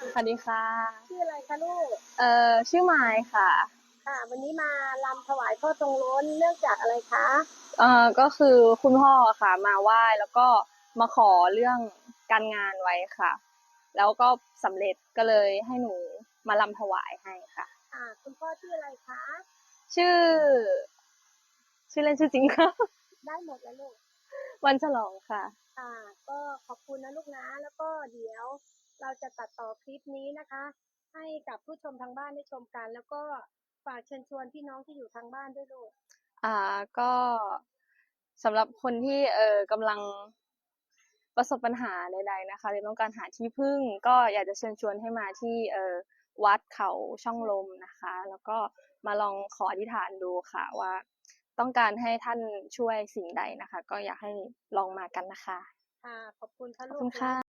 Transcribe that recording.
สวัสดีค่ะ ชื่ออะไรคะลูก เอ่อ ชื่อไมายค่ะ ค่ะ วันนี้มาลำถวายพ่อทรงล้นเนื่องจากอะไรคะ เอ่อ ก็คือคุณพ่อค่ะ มาไหว้แล้วก็มาขอเรื่องการงานไว้ค่ะ แล้วก็สำเร็จก็เลยให้หนูมาลำถวายให้ค่ะ อ่า คุณพ่อชื่ออะไรคะ ชื่อ ชื่อเล่นชื่อจริงค่ะ ได้หมดแล้วลูก วันฉลองค่ะ อ่าก็ ขอบคุณนะลูกนะ แล้วก็เดี๋ยวเราจะตัดต่อคลิปนี้นะคะ ให้กับผู้ชมทางบ้านได้ชมกัน แล้วก็ฝากเชิญชวนพี่น้องที่อยู่ทางบ้านด้วยลูกอ่าก็สำหรับคนที่เออกำลังประสบปัญหาใดๆนะคะหรือต้องการหาที่พึ่ง ก็อยากจะเชิญชวนให้มาที่เออวัดเขาช่องลมนะคะ แล้วก็มาลองขออธิษฐานดูค่ะว่าต้องการให้ท่านช่วยสิ่งใดนะคะ ก็อยากให้ลองมากันนะคะ ค่ะ ขอบคุณค่ะขอบลูกคุณค่ะ